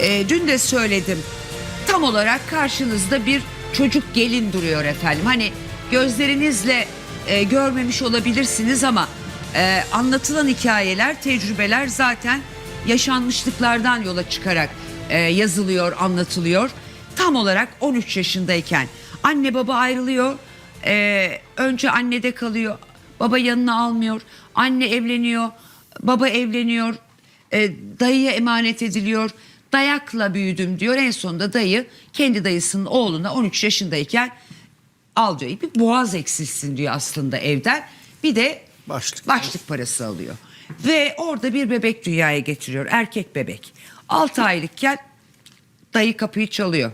e, dün de söyledim. Tam olarak karşınızda bir çocuk gelin duruyor efendim. Hani gözlerinizle e, görmemiş olabilirsiniz ama e, anlatılan hikayeler, tecrübeler zaten yaşanmışlıklardan yola çıkarak e, yazılıyor, anlatılıyor. Tam olarak 13 yaşındayken anne baba ayrılıyor. E, önce annede kalıyor. Baba yanına almıyor. Anne evleniyor. Baba evleniyor. E, dayıya emanet ediliyor. Dayakla büyüdüm diyor. En sonunda dayı kendi dayısının oğluna 13 yaşındayken al diyor. Bir boğaz eksilsin diyor aslında evden. Bir de Başlık. başlık parası alıyor. Ve orada bir bebek dünyaya getiriyor. Erkek bebek. 6 aylıkken dayı kapıyı çalıyor.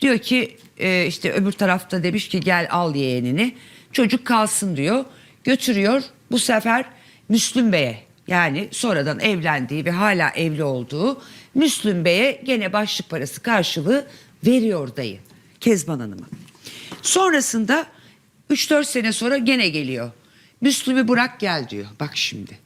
Diyor ki e, işte öbür tarafta demiş ki gel al yeğenini. Çocuk kalsın diyor. Götürüyor bu sefer Müslüm Bey'e yani sonradan evlendiği ve hala evli olduğu Müslüm Bey'e gene başlık parası karşılığı veriyor dayı Kezban Hanım'a. Sonrasında 3-4 sene sonra gene geliyor. Müslüm'ü bırak gel diyor. Bak şimdi.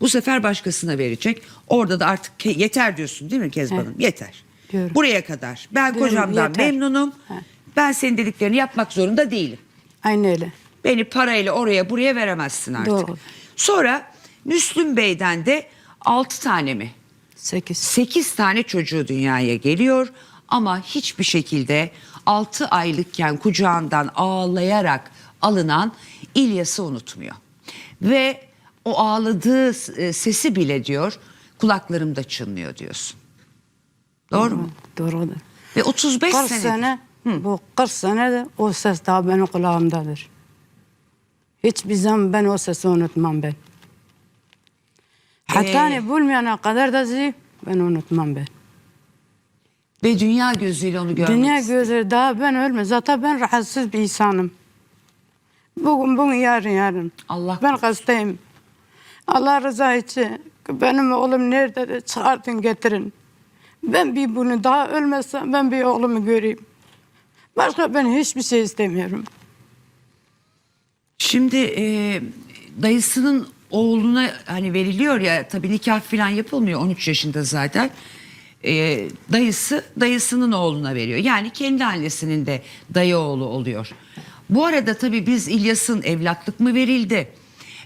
Bu sefer başkasına verecek. Orada da artık yeter diyorsun değil mi Kezban Hanım? Yeter. Diyorum. Buraya kadar. Ben Diyorum, kocamdan yeter. memnunum. Ha. Ben senin dediklerini yapmak zorunda değilim. Aynı öyle. Beni parayla oraya buraya veremezsin artık. Doğru. Sonra Müslüm Bey'den de 6 tane mi? Sekiz. 8 tane çocuğu dünyaya geliyor ama hiçbir şekilde 6 aylıkken kucağından ağlayarak alınan İlyas'ı unutmuyor. Ve o ağladığı e, sesi bile diyor kulaklarımda çınlıyor diyorsun. Doğru mu? Doğrudur. Ve 35 40 sene. sene, bu 40 sene de o ses daha benim kulağımdadır. Hiçbir zaman ben o sesi unutmam ben. Hatta Ee? hani bulmayana kadar da zi ben unutmam ben. Ve dünya gözüyle onu görmek Dünya istiyor. gözü daha ben ölme. Zaten ben rahatsız bir insanım. Bugün bugün yarın yarın. Allah ben korusun. hastayım. Allah rıza için benim oğlum nerede de çıkartın getirin. Ben bir bunu daha ölmezsem ben bir oğlumu göreyim. Başka ben hiçbir şey istemiyorum. Şimdi e, dayısının oğluna hani veriliyor ya tabii nikah falan yapılmıyor 13 yaşında zaten. E, dayısı dayısının oğluna veriyor. Yani kendi annesinin de dayı oğlu oluyor. Bu arada tabii biz İlyas'ın evlatlık mı verildi?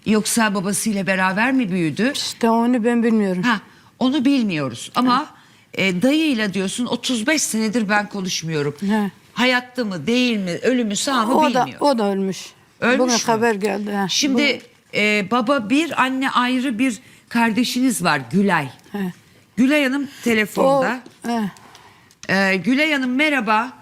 Yoksa babasıyla beraber mi büyüdü? İşte onu ben bilmiyorum. Ha, onu bilmiyoruz ama e, dayıyla diyorsun 35 senedir ben konuşmuyorum. He. Hayatta mı değil mi ölümü sağ mı o da bilmiyor. o da ölmüş. Ölmüş Bugün mü? haber geldi. ha. Şimdi e, baba bir anne ayrı bir kardeşiniz var Gülay. He. Gülay Hanım O, telefonda. he. E, Gülay Hanım merhaba.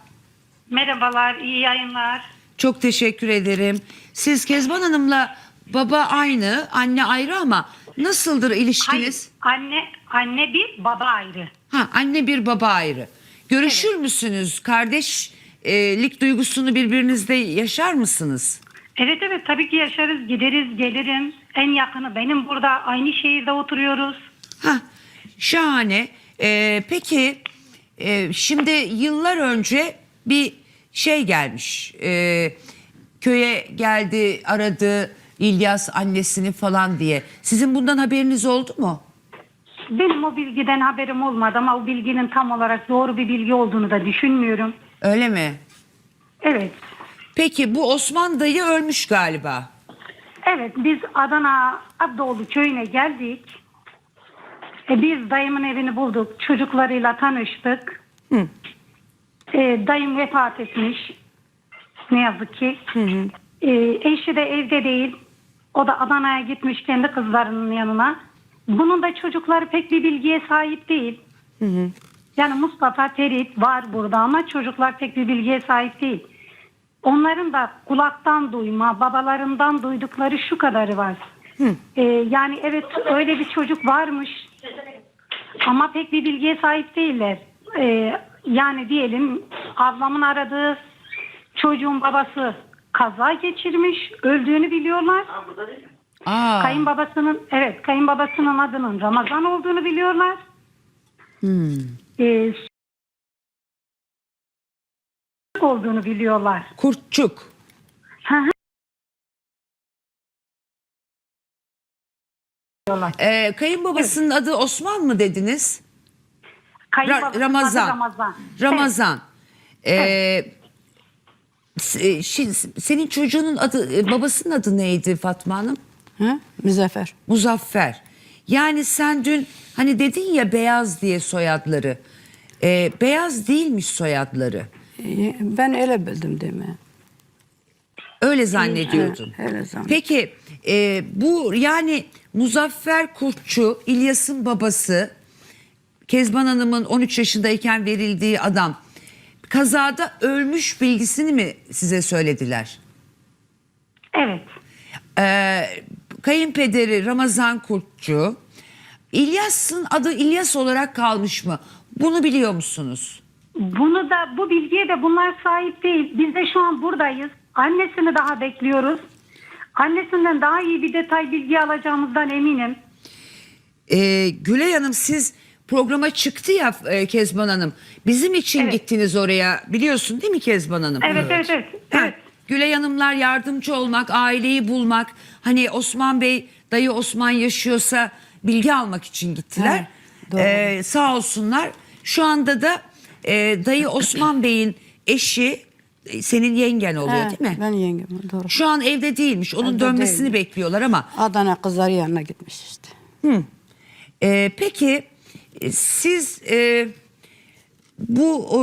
Merhabalar, iyi yayınlar. Çok teşekkür ederim. Siz Kezban Hanım'la baba aynı, anne ayrı ama nasıldır ilişkiniz? Hayır, anne anne bir, baba ayrı. Ha, anne bir baba ayrı. Görüşür müsünüz? Kardeşlik duygusunu birbirinizde yaşar mısınız? Evet evet tabii ki yaşarız, gideriz, gelirim. En yakını benim burada, aynı şehirde oturuyoruz. Ha, şahane. Ee, peki e, şimdi yıllar önce bir şey gelmiş. Ee, köye geldi, aradı İlyas annesini falan diye. Sizin bundan haberiniz oldu mu? Benim o bilgiden haberim olmadı ama o bilginin tam olarak doğru bir bilgi olduğunu da düşünmüyorum. Öyle mi? Evet. Peki bu Osman dayı ölmüş galiba. Evet biz Adana Abdoğlu köyüne geldik. E, biz dayımın evini bulduk. Çocuklarıyla tanıştık. E, dayım vefat etmiş. Ne yazık ki. E, eşi de evde değil. O da Adana'ya gitmiş kendi kızlarının yanına. Bunun da çocukları pek bir bilgiye sahip değil. Yani Mustafa Ferit var burada ama çocuklar pek bir bilgiye sahip değil. Onların da kulaktan duyma, babalarından duydukları şu kadarı var. Ee, yani evet öyle bir çocuk varmış ama pek bir bilgiye sahip değiller. Ee, yani diyelim ablamın aradığı çocuğun babası kaza geçirmiş, öldüğünü biliyorlar. Aa, Kayınbabasının evet kayınbabasının adının Ramazan olduğunu biliyorlar. Ee, olduğunu biliyorlar. kurtçuk. Hı hı. Ee, kayınbabasının adı Osman mı dediniz? Kayınbabamın adı Ramazan. Ramazan. Ramazan. Ee, s- e, şi- senin çocuğunun adı, e, babasının adı neydi Fatma Hanım? Hı? Müzaffer. Muzaffer. Yani sen dün hani dedin ya beyaz diye soyadları. Ee, beyaz değilmiş soyadları. Ben öyle bildim değil mi? Öyle zannediyordun. Evet, öyle zannediyordum. Peki e, bu yani Muzaffer Kurtçu İlyas'ın babası Kezban Hanım'ın 13 yaşındayken verildiği adam kazada ölmüş bilgisini mi size söylediler? Evet. Ee, kayınpederi Ramazan Kurtçu İlyas'ın adı İlyas olarak kalmış mı? Bunu biliyor musunuz? Bunu da bu bilgiye de bunlar sahip değil. Biz de şu an buradayız. Annesini daha bekliyoruz. Annesinden daha iyi bir detay bilgi alacağımızdan eminim. Ee, Gülay Hanım siz programa çıktı ya e, Kezban Hanım. Bizim için Evet. gittiniz oraya biliyorsun değil mi Kezban Hanım? Evet evet evet. Ha, evet. Gülay Hanımlar yardımcı olmak, aileyi bulmak. Hani Osman Bey, dayı Osman yaşıyorsa bilgi almak için gittiler. Evet, doğru. Ee, sağ olsunlar. Şu anda da e, dayı Osman Bey'in eşi e, senin yengen oluyor He, değil mi? Ben yengem doğru. Şu an evde değilmiş. Onun Evde dönmesini değil. bekliyorlar ama Adana kızları yanına gitmiş işte. Ee, peki e, siz e, bu e,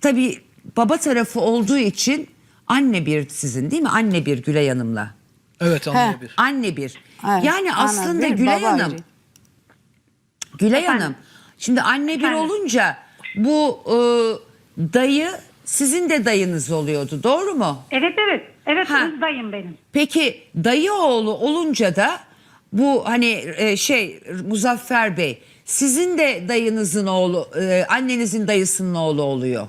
tabii baba tarafı olduğu için anne bir sizin değil mi? Anne bir Gülay Hanım'la. Evet anne He. bir. Anne bir. Evet, yani ana aslında bir, Gülay baba Hanım. ayrı. Gülay Efendim? Hanım. Şimdi anne bir Efendim? olunca bu e, dayı sizin de dayınız oluyordu. Doğru mu? Evet evet. Evet Ha. dayım benim. Peki dayı oğlu olunca da bu hani e, şey Muzaffer Bey sizin de dayınızın oğlu e, annenizin dayısının oğlu oluyor.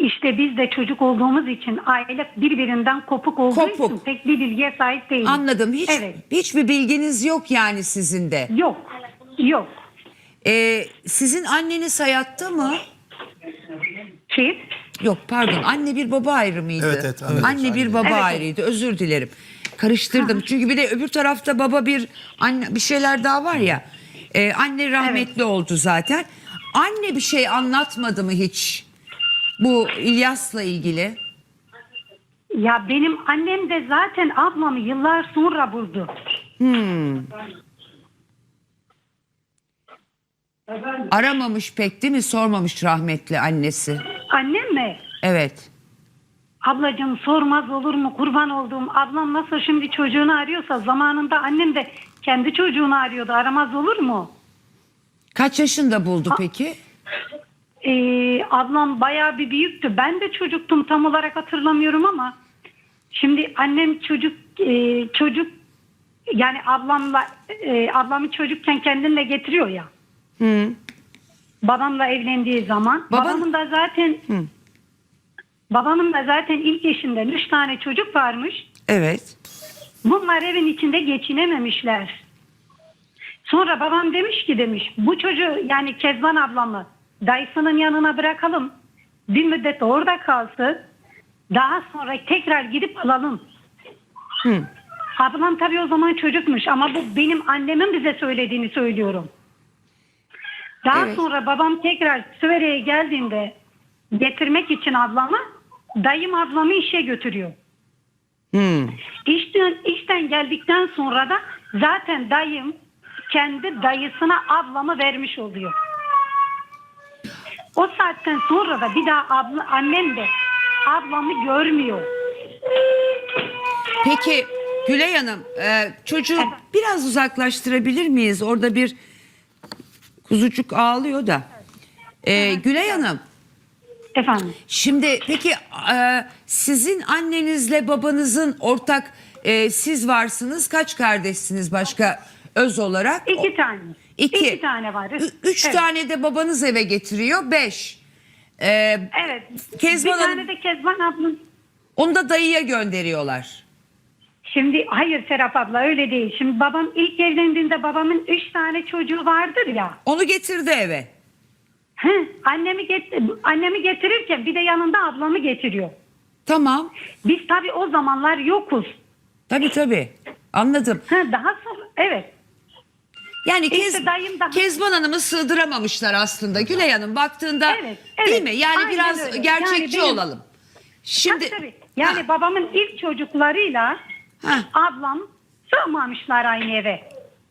İşte biz de çocuk olduğumuz için aile birbirinden kopuk olduğu Kopuk. için pek bir bilgiye sahip değiliz. Anladım. Hiç Evet. hiçbir bilginiz yok yani sizin de. Yok. Yok. E, sizin anneniz hayatta mı? Şey, Yok pardon anne bir baba ayrı mıydı? Evet, evet, anne- Anne bir baba Evet. ayrıydı özür dilerim. Karıştırdım çünkü bir de öbür tarafta baba bir anne bir şeyler daha var ya. Ee, anne rahmetli oldu zaten. Anne bir şey anlatmadı mı hiç? Bu İlyas'la ilgili. ya benim annem de zaten ablamı yıllar sonra buldu. Aramamış pek değil mi? Sormamış rahmetli annesi. Annem mi? Evet. Ablacığım sormaz olur mu kurban olduğum ablam nasıl şimdi çocuğunu arıyorsa zamanında annem de kendi çocuğunu arıyordu aramaz olur mu? Kaç yaşında buldu peki? Ee, ablam bayağı bir büyüktü ben de çocuktum tam olarak hatırlamıyorum ama şimdi annem çocuk e, çocuk yani ablamla e, ablamı çocukken kendinle getiriyor ya. Babamla evlendiği zaman Baban- babamın da zaten babamın da zaten ilk eşinden üç tane çocuk varmış. Evet. Bunlar evin içinde geçinememişler. Sonra babam demiş ki demiş bu çocuğu yani Kezban ablamı dayısının yanına bırakalım. Bir müddet orada kalsın. Daha sonra tekrar gidip alalım. Ablam tabii o zaman çocukmuş ama bu benim annemin bize söylediğini söylüyorum. Daha Evet. sonra babam tekrar Süveri'ye geldiğinde getirmek için ablamı dayım ablamı işe götürüyor. Hmm. İşten, işten geldikten sonra da zaten dayım kendi dayısına ablamı vermiş oluyor. O saatten sonra da bir daha abla, annem de ablamı görmüyor. Peki Gülay Hanım e, çocuğu biraz uzaklaştırabilir miyiz? Orada bir kuzucuk ağlıyor da. E, Gülay Hanım Efendim. şimdi peki e, sizin annenizle babanızın ortak e, siz varsınız. Kaç kardeşsiniz başka öz olarak? iki tane. İki. İki tane var. Ü- Üç Evet. tane de babanız eve getiriyor. Beş. E, Evet. Kezban bir Hanım- tane de Kezban ablam. onu da dayıya gönderiyorlar. Şimdi hayır Serap abla öyle değil. Şimdi babam ilk evlendiğinde babamın üç tane çocuğu vardır ya. Onu getirdi eve. Hı, annemi, get annemi getirirken bir de yanında ablamı getiriyor. Tamam. Biz tabii o zamanlar yokuz. Tabii tabii. Anladım. Ha, daha sonra evet. Yani İşte Kez, dayım da- Kezban Hanım'ı sığdıramamışlar aslında. Gülay Hanım baktığında Evet, evet. değil mi? Yani Aynen biraz öyle. gerçekçi Yani benim- olalım. Şimdi Tabii, tabii. Yani Ha, babamın ilk çocuklarıyla Ha. ablam sığmamışlar aynı eve.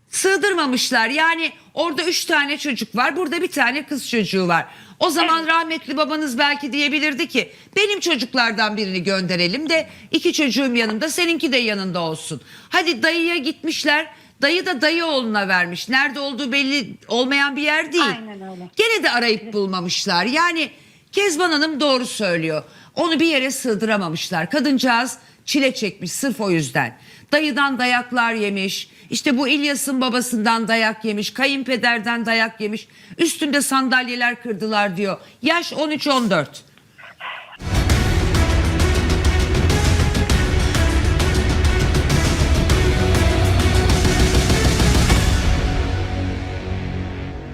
sığdırmamışlar. Yani orada üç tane çocuk var. Burada bir tane kız çocuğu var. O zaman Evet. rahmetli babanız belki diyebilirdi ki benim çocuklardan birini gönderelim de iki çocuğum yanımda seninki de yanında olsun. Hadi dayıya gitmişler. Dayı da dayı oğluna vermiş. Nerede olduğu belli olmayan bir yer değil. Aynen öyle. Gene de arayıp bulmamışlar. Yani Kezban Hanım doğru söylüyor. Onu bir yere sığdıramamışlar. Kadıncağız çile çekmiş sırf o yüzden. Dayıdan dayaklar yemiş. İşte bu İlyas'ın babasından dayak yemiş. Kayınpederden dayak yemiş. Üstünde sandalyeler kırdılar diyor. Yaş 13-14.